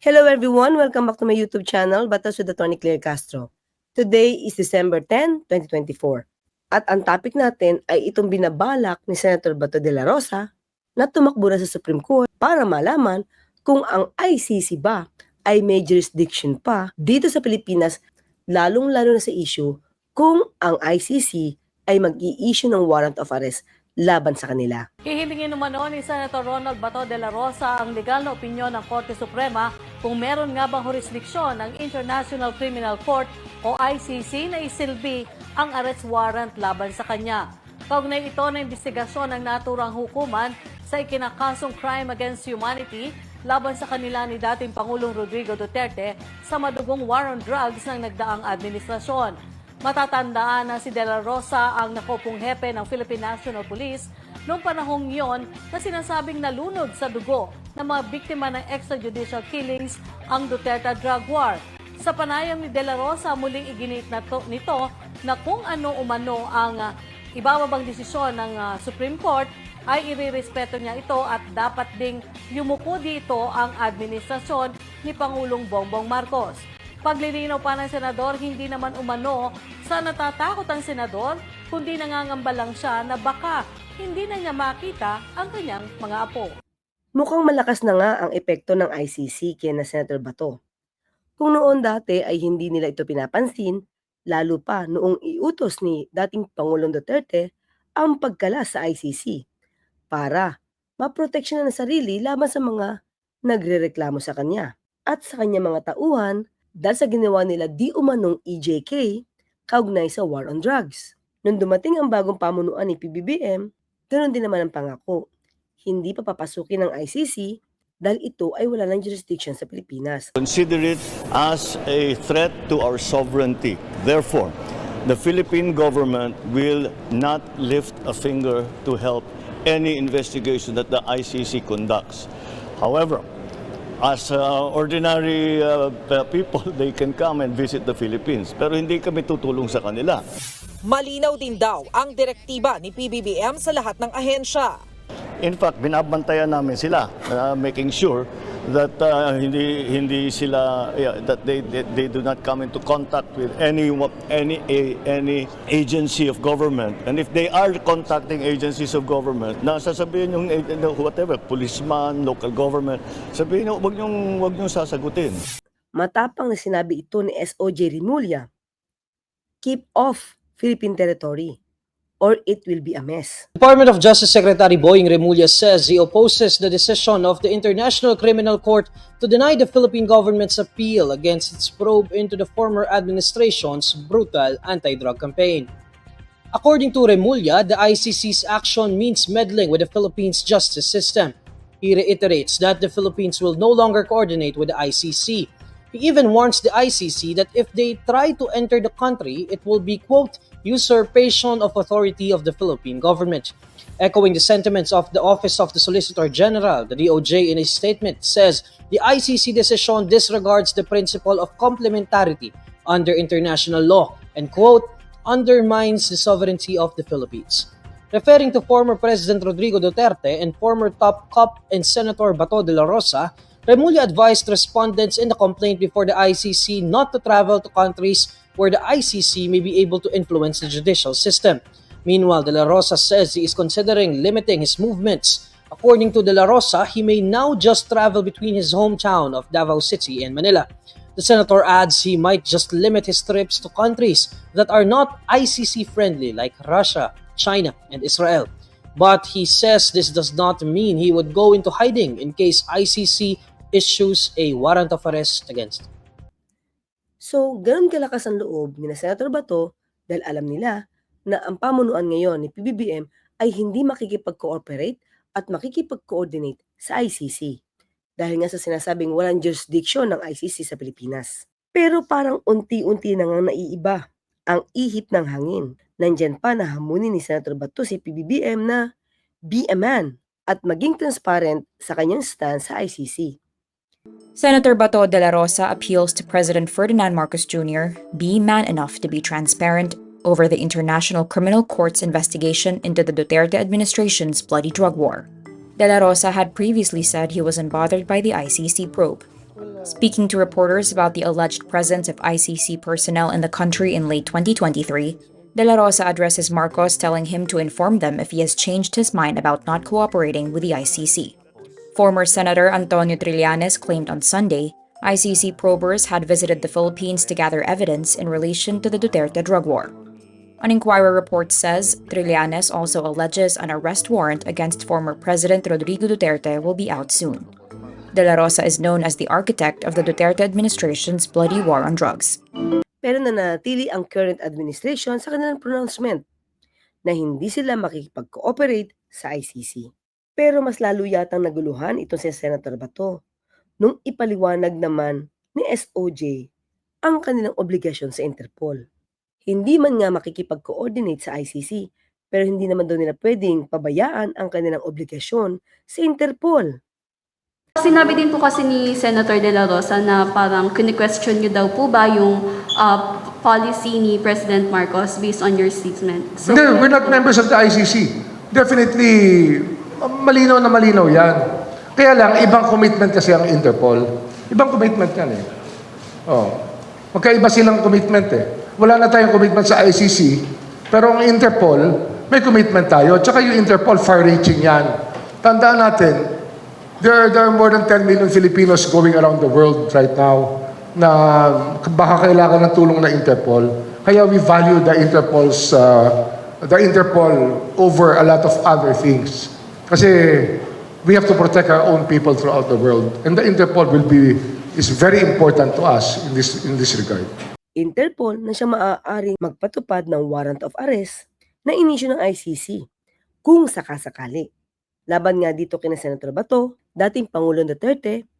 Hello everyone, welcome back to my YouTube channel, Batas with Attorney Claire Castro. Today is December 10, 2024. At ang topic natin ay itong binabalak ni Senator Bato de la Rosa na tumakbo na sa Supreme Court para malaman kung ang ICC ba ay may jurisdiction pa dito sa Pilipinas, lalong-lalo na sa issue kung ang ICC ay mag-i-issue ng warrant of arrest laban sa kanila. Hihilingin umano ni Senator Ronald Bato de la Rosa ang legal na opinyon ng Korte Suprema kung meron nga bang jurisdiksyon ng International Criminal Court o ICC na isilbi ang arrest warrant laban sa kanya. Kaugnay ito na investigasyon ng naturang hukuman sa ikinakasong crime against humanity laban sa kanila ni dating Pangulong Rodrigo Duterte sa madugong war on drugs ng nagdaang administrasyon. Matatandaan na si De La Rosa ang nakupong hepe ng Philippine National Police noong panahong yon na sinasabing nalunod sa dugo ng mga biktima ng extrajudicial killings ang Duterte drug war. Sa panayam ni De La Rosa, muling iginit na to, nito na kung ano umano ang uh, ibababang desisyon ng uh, Supreme Court ay irirespeto niya ito at dapat ding yumuko dito ang administrasyon ni Pangulong Bongbong Marcos. Paglilinaw pa ng senador, hindi naman umano sa natatakot ang senador, kundi nangangamba lang siya na baka hindi na niya makita ang kanyang mga apo. Mukhang malakas na nga ang epekto ng ICC kay na Senator Bato. Kung noon dati ay hindi nila ito pinapansin, lalo pa noong iutos ni dating Pangulong Duterte ang pagkala sa ICC para maproteksyon ng sarili laban sa mga nagrereklamo sa kanya at sa kanya mga tauhan dahil sa ginawa nila di umanong EJK kaugnay sa war on drugs. Nung dumating ang bagong pamunuan ni PBBM, ganoon din naman ang pangako. Hindi pa papasukin ng ICC dahil ito ay wala ng jurisdiction sa Pilipinas. Consider it as a threat to our sovereignty. Therefore, the Philippine government will not lift a finger to help any investigation that the ICC conducts. However, as uh, ordinary uh, people, they can come and visit the Philippines. Pero hindi kami tutulong sa kanila. Malinaw din daw ang direktiba ni PBBM sa lahat ng ahensya. In fact, binabantayan namin sila, uh, making sure that uh, hindi hindi sila yeah, that they, they they do not come into contact with any any any agency of government. And if they are contacting agencies of government na sasabihin yung whatever policeman local government sabihin niyo wag niyo wag niyo sasagutin. Matapang na sinabi ito ni SOJ Rimulya, keep off Philippine territory or it will be a mess. Department of Justice Secretary Boying Remulla says he opposes the decision of the International Criminal Court to deny the Philippine government's appeal against its probe into the former administration's brutal anti-drug campaign. According to Remulla, the ICC's action means meddling with the Philippines' justice system. He reiterates that the Philippines will no longer coordinate with the ICC. He even warns the ICC that if they try to enter the country, it will be, quote, usurpation of authority of the Philippine government. Echoing the sentiments of the Office of the Solicitor General, the DOJ in a statement says the ICC decision disregards the principle of complementarity under international law and, quote, undermines the sovereignty of the Philippines. Referring to former President Rodrigo Duterte and former top cop and Senator Bato de la Rosa, Remulla advised respondents in the complaint before the ICC not to travel to countries where the ICC may be able to influence the judicial system. Meanwhile, De La Rosa says he is considering limiting his movements. According to De La Rosa, he may now just travel between his hometown of Davao City and Manila. The senator adds he might just limit his trips to countries that are not ICC friendly like Russia, China, and Israel. But he says this does not mean he would go into hiding in case ICC issues a warrant of arrest against him. So, ganun kalakas ang loob ni na Senator Bato dahil alam nila na ang pamunuan ngayon ni PBBM ay hindi makikipag-cooperate at makikipag-coordinate sa ICC dahil nga sa sinasabing walang jurisdiction ng ICC sa Pilipinas. Pero parang unti-unti na nga naiiba ang ihip ng hangin. Nandyan pa na hamunin ni Senator Bato si PBBM na be a man at maging transparent sa kanyang stand sa ICC. Senator Bato de la Rosa appeals to President Ferdinand Marcos Jr. be man enough to be transparent over the International Criminal Court's investigation into the Duterte administration's bloody drug war. De la Rosa had previously said he was unbothered by the ICC probe. Speaking to reporters about the alleged presence of ICC personnel in the country in late 2023, De La Rosa addresses Marcos telling him to inform them if he has changed his mind about not cooperating with the ICC. Former Senator Antonio Trillanes claimed on Sunday ICC probers had visited the Philippines to gather evidence in relation to the Duterte drug war. An Inquirer report says Trillanes also alleges an arrest warrant against former President Rodrigo Duterte will be out soon. De La Rosa is known as the architect of the Duterte administration's bloody war on drugs. Pero nanatili ang current administration sa kanilang pronouncement na hindi sila makikipag-cooperate sa ICC. Pero mas lalo yatang naguluhan itong si Senator Bato nung ipaliwanag naman ni SOJ ang kanilang obligasyon sa Interpol. Hindi man nga makikipag-coordinate sa ICC, pero hindi naman daw nila pwedeng pabayaan ang kanilang obligasyon sa Interpol. Sinabi din po kasi ni Senator De La Rosa na parang kini-question niyo daw po ba yung uh, policy ni President Marcos based on your statement. So, Hindi, we're not members of the ICC. Definitely, malinaw na malinaw yan. Kaya lang, ibang commitment kasi ang Interpol. Ibang commitment yan eh. Oh. Magkaiba silang commitment eh. Wala na tayong commitment sa ICC, pero ang Interpol, may commitment tayo. Tsaka yung Interpol, far-reaching yan. Tandaan natin, there are, there are more than 10 million Filipinos going around the world right now na baka kailangan ng tulong ng Interpol. Kaya we value the Interpol's uh, the Interpol over a lot of other things. Kasi we have to protect our own people throughout the world. And the Interpol will be is very important to us in this in this regard. Interpol na siya maaaring magpatupad ng warrant of arrest na inisyu ng ICC kung sakasakali. Laban nga dito kina Senator Bato, dating Pangulong Duterte,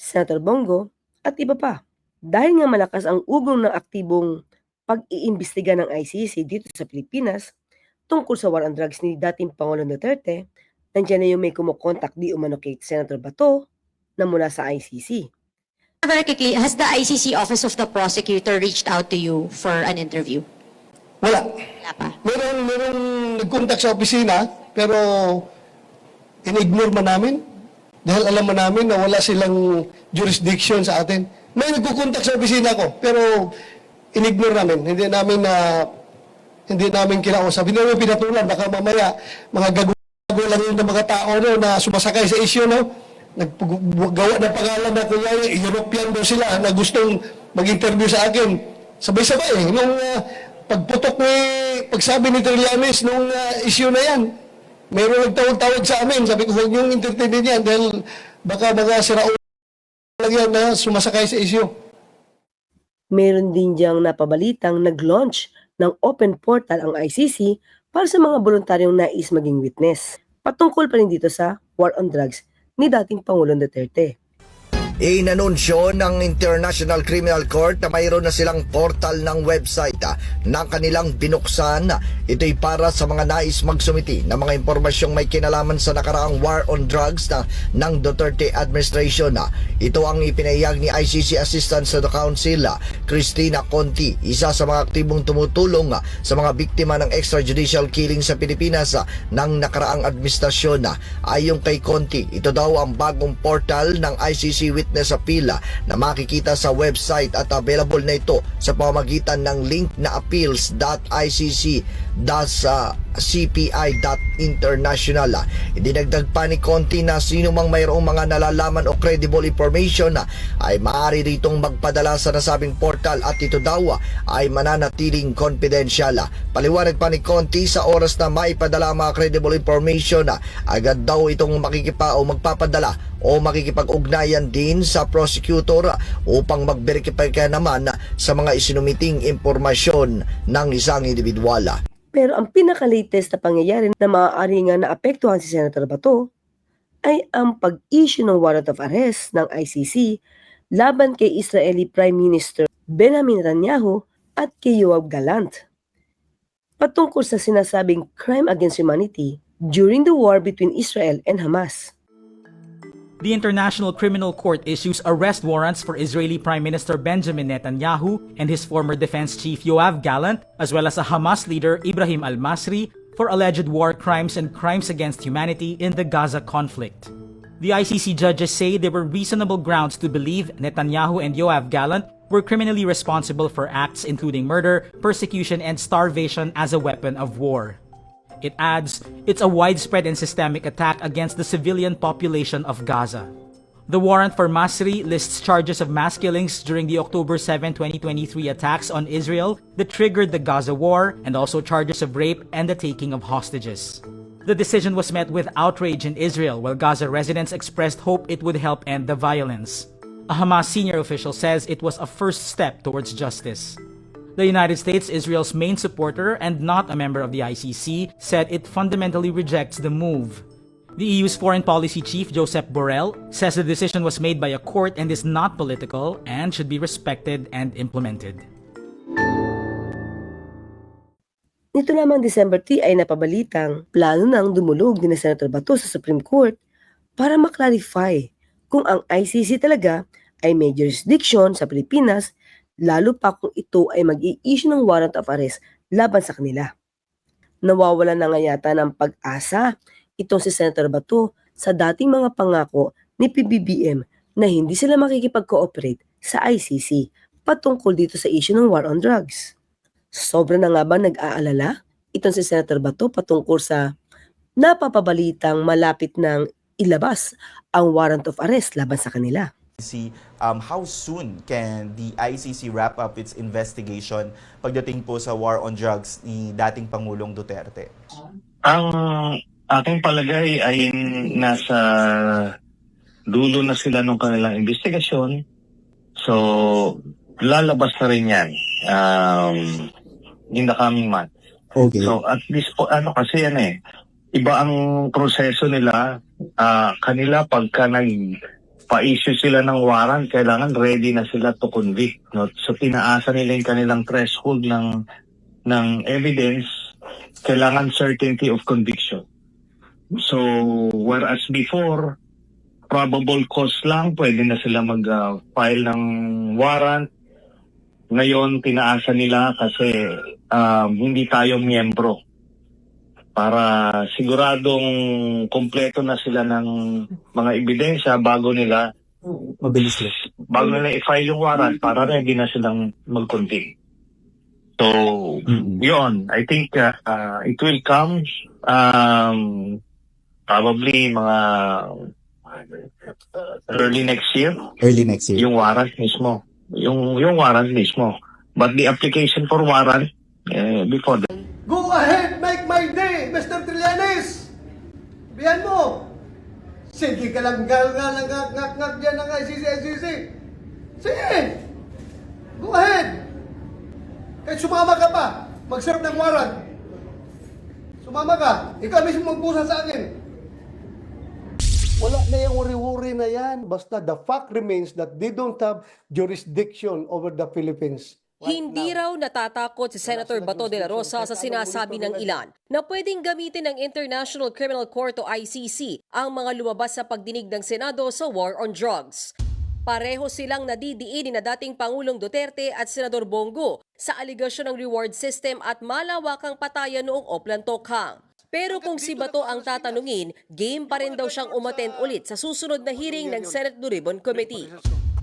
Senator Bongo, at iba pa. Dahil nga malakas ang ugong ng aktibong pag-iimbestiga ng ICC dito sa Pilipinas tungkol sa war on drugs ni dating Pangulong Duterte, nandiyan na yung may kumukontak di umano kay Senator Bato na mula sa ICC. Very quickly, has the ICC Office of the Prosecutor reached out to you for an interview? Wala. Wala pa. Meron, meron nag-contact sa opisina, pero in-ignore man namin. Dahil alam man namin na wala silang jurisdiction sa atin. May nagkukontak sa opisina ko, pero in-ignore namin. Hindi namin na hindi namin kinausap. Hindi namin pinatulan. Baka mamaya, mga gago lang yun ng mga tao no, na sumasakay sa issue, no? Naggawa ng pangalan na kuya, European daw sila na gustong mag-interview sa akin. Sabay-sabay eh. Nung ah, pagputok ni, pagsabi ni Trillanes nung ah, issue na yan, mayroon nagtawag-tawag sa amin. Sabi ko, huwag niyong entertainin yan dahil baka baka siraulo lang yan na sumasakay sa issue. Meron din diyang napabalitang nag-launch ng open portal ang ICC para sa mga voluntaryong nais maging witness. Patungkol pa rin dito sa war on drugs ni dating Pangulong Duterte. Inanunsyo ng International Criminal Court na mayroon na silang portal ng website ah, na kanilang binuksan. Ito'y para sa mga nais magsumiti ng mga impormasyong may kinalaman sa nakaraang war on drugs na ng Duterte administration. ah. Ito ang ipinahayag ni ICC Assistant sa the Council, ah, Christina Conti, isa sa mga aktibong tumutulong ah, sa mga biktima ng extrajudicial killing sa Pilipinas ah, ng nakaraang administrasyon. ah. Ayon kay Conti, ito daw ang bagong portal ng ICC Witness Appeal ah, na makikita sa website at available na ito sa pamamagitan ng link na appeals.icc sa cpi.international. ah. Idinagdag pa ni Conti na sino mang mayroong mga nalalaman o credible information na ay maaari ritong magpadala sa nasabing portal at ito daw ay mananatiling confidential. Paliwanag pa ni Conti sa oras na maipadala mga credible information na agad daw itong makikipa o magpapadala o makikipag-ugnayan din sa prosecutor upang mag-verify ka naman sa mga isinumiting impormasyon ng isang individual. Pero ang pinaka-latest na pangyayari na maaari nga naapektuhan si Senator Bato ay ang pag-issue ng warrant of arrest ng ICC laban kay Israeli Prime Minister Benjamin Netanyahu at kay Yoav Galant. Patungkol sa sinasabing crime against humanity during the war between Israel and Hamas. The International Criminal Court issues arrest warrants for Israeli Prime Minister Benjamin Netanyahu and his former defense chief Yoav Gallant, as well as a Hamas leader Ibrahim al-Masri for alleged war crimes and crimes against humanity in the Gaza conflict. The ICC judges say there were reasonable grounds to believe Netanyahu and Yoav Gallant were criminally responsible for acts including murder, persecution, and starvation as a weapon of war. It adds, it's a widespread and systemic attack against the civilian population of Gaza. The warrant for Masri lists charges of mass killings during the October 7, 2023 attacks on Israel that triggered the Gaza war and also charges of rape and the taking of hostages. The decision was met with outrage in Israel while Gaza residents expressed hope it would help end the violence. A Hamas senior official says it was a first step towards justice. The United States, Israel's main supporter and not a member of the ICC, said it fundamentally rejects the move. The EU's foreign policy chief, Joseph Borrell, says the decision was made by a court and is not political and should be respected and implemented. Nito lamang December 3 ay napabalitang plano nang dumulog ni Senator Bato sa Supreme Court para maklarify kung ang ICC talaga ay may jurisdiction sa Pilipinas lalo pa kung ito ay mag-i-issue ng warrant of arrest laban sa kanila. Nawawala na nga yata ng pag-asa itong si Senator Bato sa dating mga pangako ni PBBM na hindi sila makikipag-cooperate sa ICC patungkol dito sa issue ng war on drugs. Sobra na nga ba nag-aalala itong si Senator Bato patungkol sa napapabalitang malapit ng ilabas ang warrant of arrest laban sa kanila? See um, how soon can the ICC wrap up its investigation pagdating po sa war on drugs ni dating Pangulong Duterte? Ang aking palagay ay nasa dulo na sila ng kanilang investigasyon. So, lalabas na rin yan um, in the coming month. Okay. So, at least po, ano kasi yan eh, iba ang proseso nila. Ah, kanila pagka nag pa-issue sila ng warrant, kailangan ready na sila to convict. No? So, tinaasa nila yung kanilang threshold ng ng evidence, kailangan certainty of conviction. So, whereas before, probable cause lang, pwede na sila mag-file ng warrant. Ngayon, tinaasa nila kasi um, hindi tayo miyembro. Para siguradong kompleto na sila ng mga ebidensya bago nila Mabilis lang. bago nila i-file yung warrant para ready na silang mag-convict. So, yun. I think uh, uh, it will come um, probably mga uh, early next year, Early next year. yung warrant mismo. Yung, yung warrant mismo. But the application for warrant, eh, before that, Go ahead, make my day! Biyan mo! Sige ka lang gal nga lang ngak ngak ngak dyan ng ICC, ICC. Sige! Go ahead! Kahit sumama ka pa, mag-serve ng warrant. Sumama ka, ikaw mismo magpusa sa akin. Wala na yung worry-worry na yan. Basta the fact remains that they don't have jurisdiction over the Philippines. Hindi raw natatakot si Senator Bato de la Rosa sa sinasabi ng ilan na pwedeng gamitin ng International Criminal Court o ICC ang mga lumabas sa pagdinig ng Senado sa war on drugs. Pareho silang nadidiin ni na dating Pangulong Duterte at Senador Bongo sa aligasyon ng reward system at malawakang patayan noong Oplan Tokhang. Pero kung si Bato ang tatanungin, game pa rin daw siyang umaten ulit sa susunod na hearing ng Senate Blue Ribbon Committee.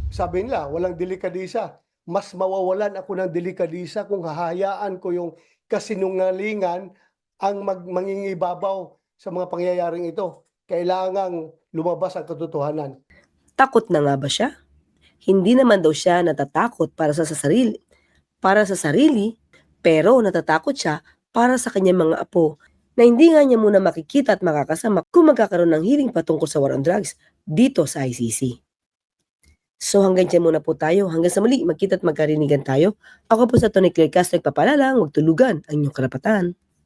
sabi nila, walang delikadisa. Mas mawawalan ako ng delikadisa kung hahayaan ko yung kasinungalingan ang mag mangingibabaw sa mga pangyayaring ito. Kailangang lumabas ang katotohanan. Takot na nga ba siya? Hindi naman daw siya natatakot para sa, sa sarili. Para sa sarili, pero natatakot siya para sa kanyang mga apo na hindi nga niya muna makikita at makakasama kung magkakaroon ng hearing patungkol sa war on drugs dito sa ICC. So hanggang dyan muna po tayo. Hanggang sa muli, magkita at magkarinigan tayo. Ako po sa Tony Claire Castro, nagpapalala, huwag tulugan ang inyong karapatan.